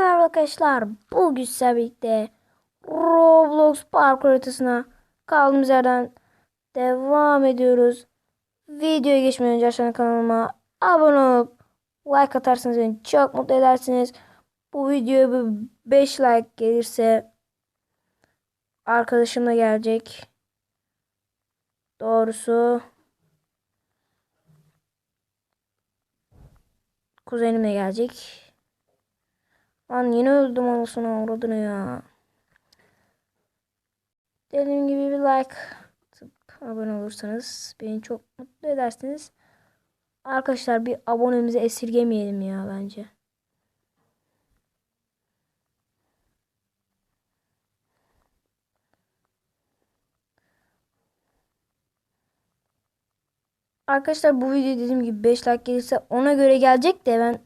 merhaba arkadaşlar. Bugün sizlerle birlikte Roblox parkur haritasına kaldığımız yerden devam ediyoruz. Videoya geçmeden önce aşağıdan kanalıma abone olup like atarsanız beni çok mutlu edersiniz. Bu videoya bir 5 like gelirse arkadaşım da gelecek. Doğrusu kuzenim de gelecek. Lan yine öldüm anasını uğradığını ya. Dediğim gibi bir like atıp abone olursanız beni çok mutlu edersiniz. Arkadaşlar bir abonemizi esirgemeyelim ya bence. Arkadaşlar bu video dediğim gibi 5 like gelirse ona göre gelecek de ben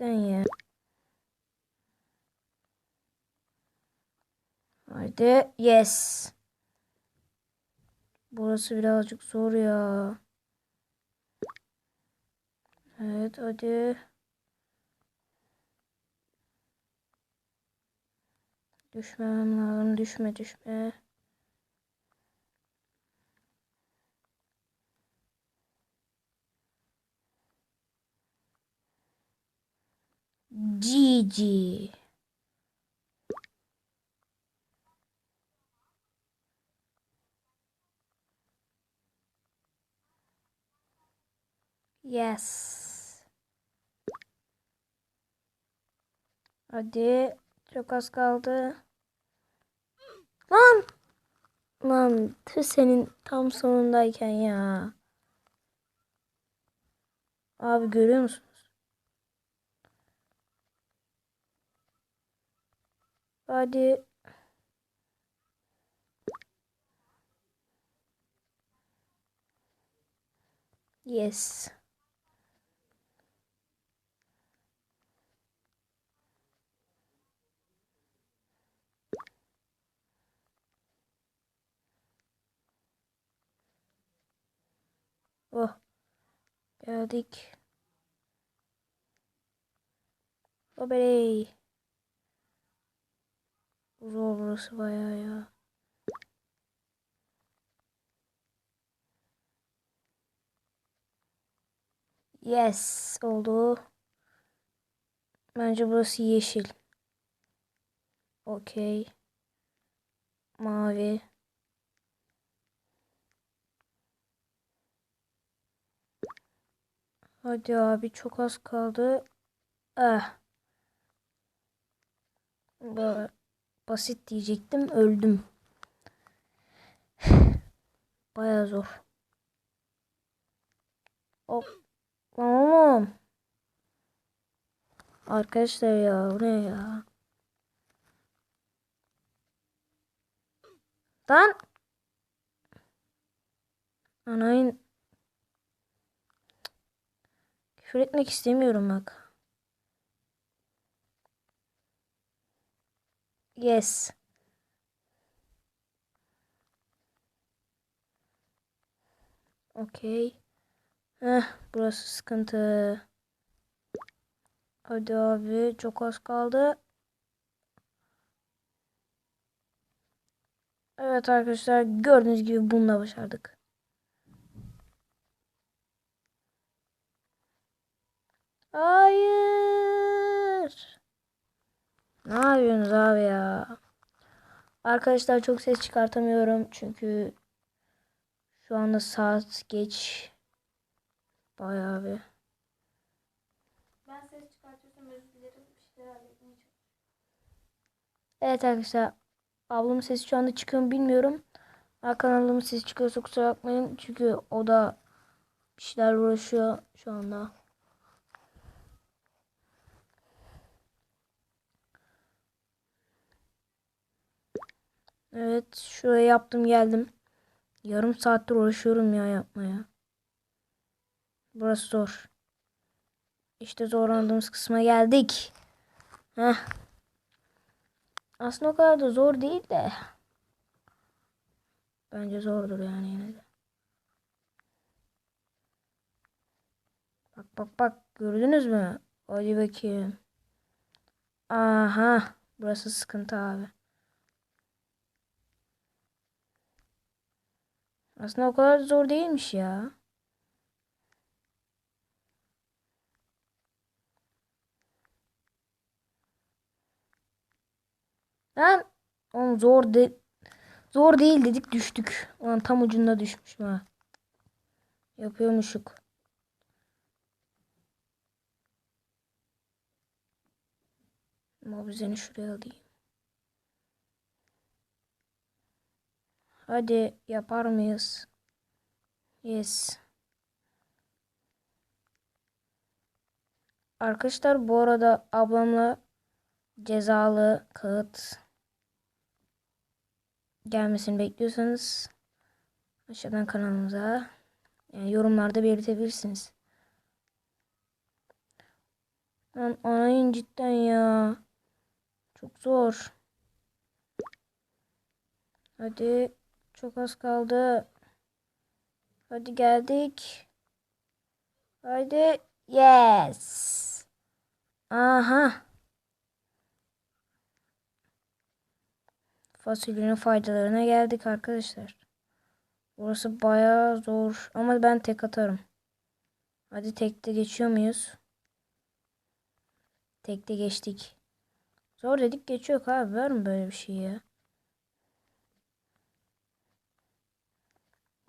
ben ya. Haydi. Yes. Burası birazcık zor ya. Evet hadi. Düşmemem lazım. Düşme düşme. GG. Yes. Hadi. Çok az kaldı. Lan. Lan tüh senin tam sonundayken ya. Abi görüyor musunuz? Hadi. Yes. Oh. Geldik. Hoberey. Zor burası bayağı ya. Yes oldu. Bence burası yeşil. Okey. Mavi. Hadi abi çok az kaldı. Ah. Ba- Basit diyecektim öldüm. Baya zor. Hop. Oğlum. Arkadaşlar ya bu ne ya? Lan. Anayın. Küfür etmek istemiyorum bak. Yes. Okey. Heh, burası sıkıntı. Hadi abi çok az kaldı. Evet arkadaşlar gördüğünüz gibi bununla başardık. Hayır. Ne yapıyorsunuz abi ya? Arkadaşlar çok ses çıkartamıyorum çünkü şu anda saat geç. Bayağı bir. Ben ses çıkartıyorsam özür dilerim. Bir şeyler halletmeye çalışıyorum. Evet arkadaşlar ablamın sesi şu anda çıkıyor mu bilmiyorum. Hakan ablamın sesi çıkıyorsa kusura bakmayın. Çünkü o da bir şeyler uğraşıyor şu anda. Evet şuraya yaptım geldim. Yarım saattir uğraşıyorum ya yapmaya. Burası zor. İşte zorlandığımız kısma geldik. Heh. Aslında o kadar da zor değil de. Bence zordur yani yine de. Bak bak bak gördünüz mü? Hadi bakayım. Aha. Burası sıkıntı abi. Aslında o kadar zor değilmiş ya. Lan oğlum zor de zor değil dedik düştük. Ulan tam ucunda düşmüşüm ha. Yapıyormuşuk. Mobizeni şuraya alayım. Hadi yapar mıyız? Yes. Arkadaşlar bu arada ablamla cezalı kağıt gelmesini bekliyorsanız aşağıdan kanalımıza yani yorumlarda belirtebilirsiniz. Lan anayın cidden ya. Çok zor. Hadi çok az kaldı. Hadi geldik. Hadi yes. Aha. Fasulyenin faydalarına geldik arkadaşlar. Burası bayağı zor ama ben tek atarım. Hadi tekte geçiyor muyuz? Tekte geçtik. Zor dedik geçiyor abi. Var mı böyle bir şey ya?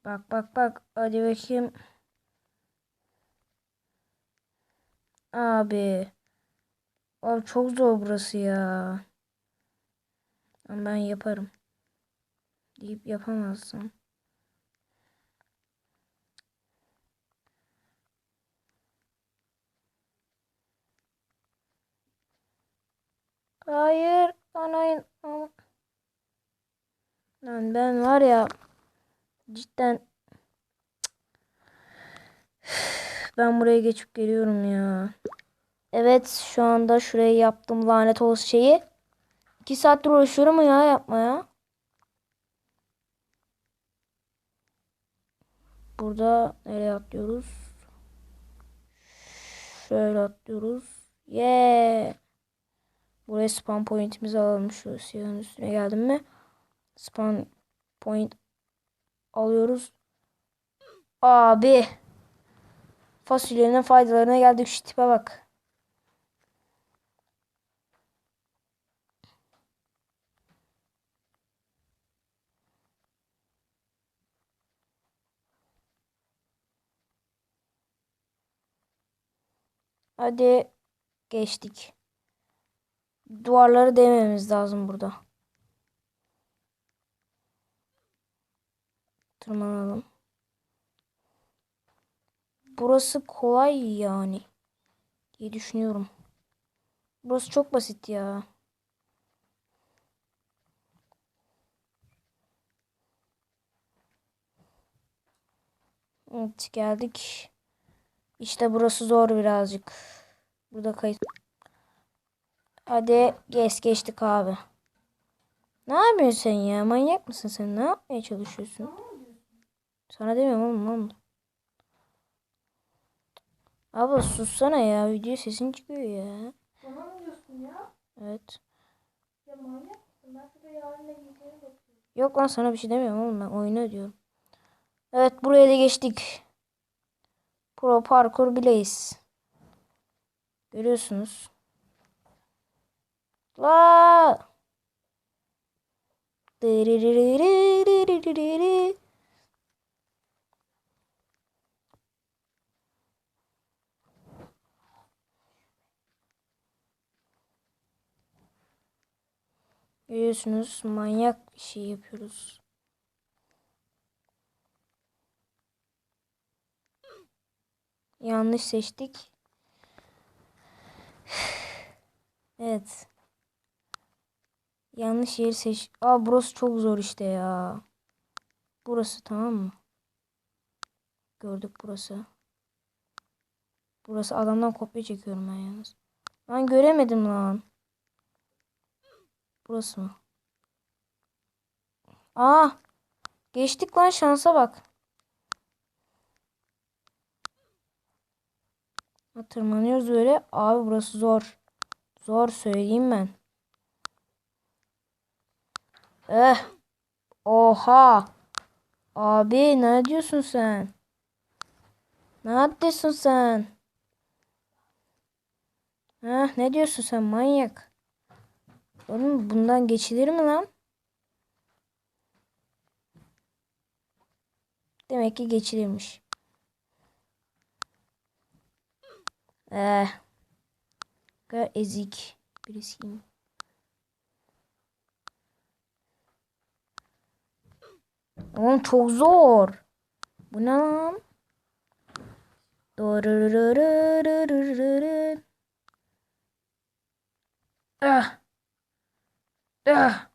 Bak bak bak. Hadi bakayım. Abi. Abi çok zor burası ya. Ama ben yaparım. Deyip yapamazsın. Hayır. Anayın. Lan ben var ya cidden ben buraya geçip geliyorum ya. Evet şu anda şuraya yaptım lanet olası şeyi. 2 saattir uğraşıyorum ya yapmaya. Burada nereye atlıyoruz? Şöyle atlıyoruz. Yeah. Buraya spawn point'imizi alalım. Şu siyahın üstüne geldim mi? Spawn point alıyoruz. Abi. Fasulyenin faydalarına geldik. Şu tipe bak. Hadi geçtik. Duvarları değmemiz lazım burada. Tırmanalım. Burası kolay yani. diye düşünüyorum. Burası çok basit ya. Evet geldik. İşte burası zor birazcık. Burada kayıt. Hadi geç geçtik abi. Ne yapıyorsun sen ya? Manyak mısın sen? Ne yapmaya çalışıyorsun? Sana demiyorum oğlum oğlum. Abla sussana ya. Video sesin çıkıyor ya. Bana mı diyorsun ya? Evet. Ya manyak mısın? Ben şurada yarın da giyeceğine bakıyorum. Yok lan sana bir şey demiyorum oğlum ben oyunu diyorum. Evet buraya da geçtik. Pro parkur bileyiz. Görüyorsunuz. La. Görüyorsunuz manyak bir şey yapıyoruz. Yanlış seçtik. Evet. Yanlış yeri seç. Aa burası çok zor işte ya. Burası tamam mı? Gördük burası. Burası adamdan kopya çekiyorum ben yalnız. Ben göremedim lan. Burası mı? Aa! Geçtik lan şansa bak. Tırmanıyoruz böyle. Abi burası zor. Zor söyleyeyim ben. Eh. Oha. Abi ne diyorsun sen? Ne yapıyorsun sen? Ha, ne diyorsun sen manyak? Oğlum bundan geçilir mi lan? Demek ki geçilirmiş. Eh. Eee. Kadar ezik. Birisiyim. Oğlum çok zor. Bu ne lan? Ah. Ah.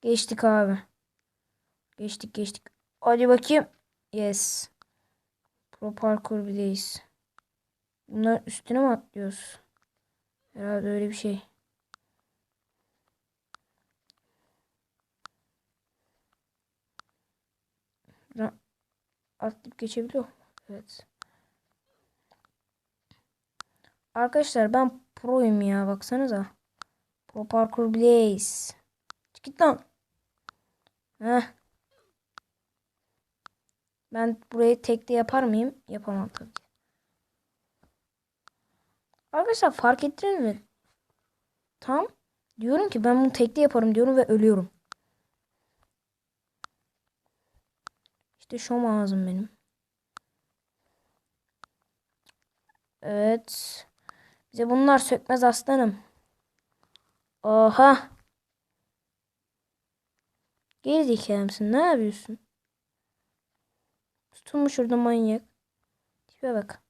Geçtik abi. Geçtik geçtik. Hadi bakayım. Yes. Pro parkur bileyiz. Bunların üstüne mi atlıyoruz? Herhalde öyle bir şey. Atlayıp geçebiliyor. Evet. Arkadaşlar ben proyum ya baksanıza. Pro Parkour Blaze. Git lan. Heh. Ben burayı tekte yapar mıyım? Yapamam tabii. ki. Arkadaşlar fark ettiniz mi? Tam diyorum ki ben bunu tekte yaparım diyorum ve ölüyorum. İşte şom ağzım benim. Evet. Bize bunlar sökmez aslanım. Oha. Gerizekalı mısın? Ne yapıyorsun? Tutulmuş şurada manyak. Tipe bak.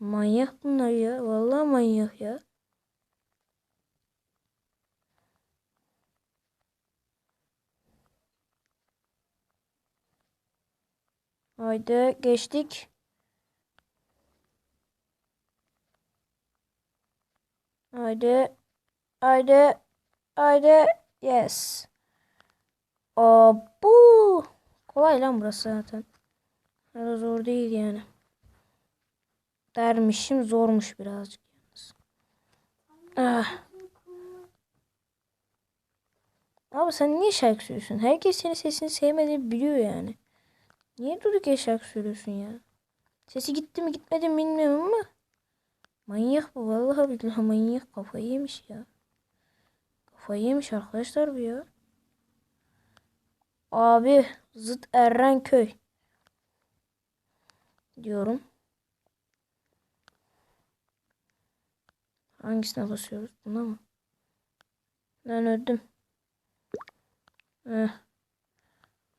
Manyak bunlar ya. Vallahi manyak ya. Haydi geçtik. Haydi. Haydi. Haydi. Yes. Abu. Kolay lan burası zaten. Biraz zor değil yani. Dermişim zormuş birazcık. Ah. Abi sen niye şarkı söylüyorsun? Herkes senin sesini sevmediğini biliyor yani. Niye durduk ya şarkı söylüyorsun ya? Sesi gitti mi gitmedi mi bilmiyorum ama. Manyak bu vallahi billahi manyak kafayı yemiş ya. Kafayı yemiş arkadaşlar bu ya. Abi zıt Errenköy. Diyorum. Hangisine basıyoruz? Buna mı? Ben öldüm. Eh.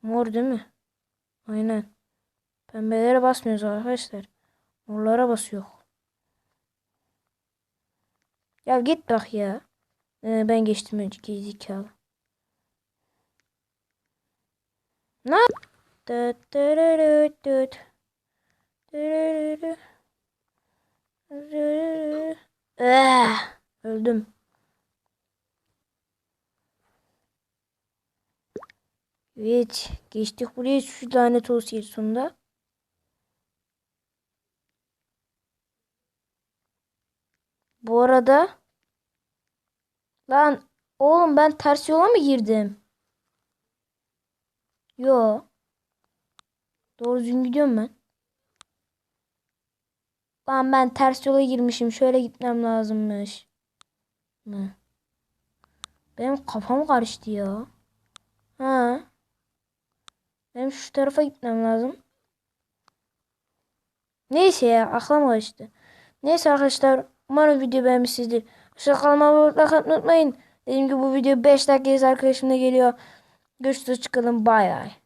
Mor değil mi? Aynen. Pembelere basmıyoruz arkadaşlar. Morlara basıyor. Ya git bak ya. Ee, ben geçtim önceki zekalı. Ne? Dıt. Eh, Öldüm. Evet. Geçtik buraya şu lanet olsun sonunda. Bu arada lan oğlum ben ters yola mı girdim? Yo. Doğru düzgün gidiyorum ben. Lan ben ters yola girmişim. Şöyle gitmem lazımmış. Mı? Benim kafam karıştı ya. Ha. Benim şu tarafa gitmem lazım. Neyse ya aklım karıştı. Neyse arkadaşlar umarım video beğenmişsinizdir. Kanalıma abone olmayı unutmayın. Dediğim gibi bu video 5 dakika arkadaşımda geliyor. Görüşürüz çıkalım bay bay.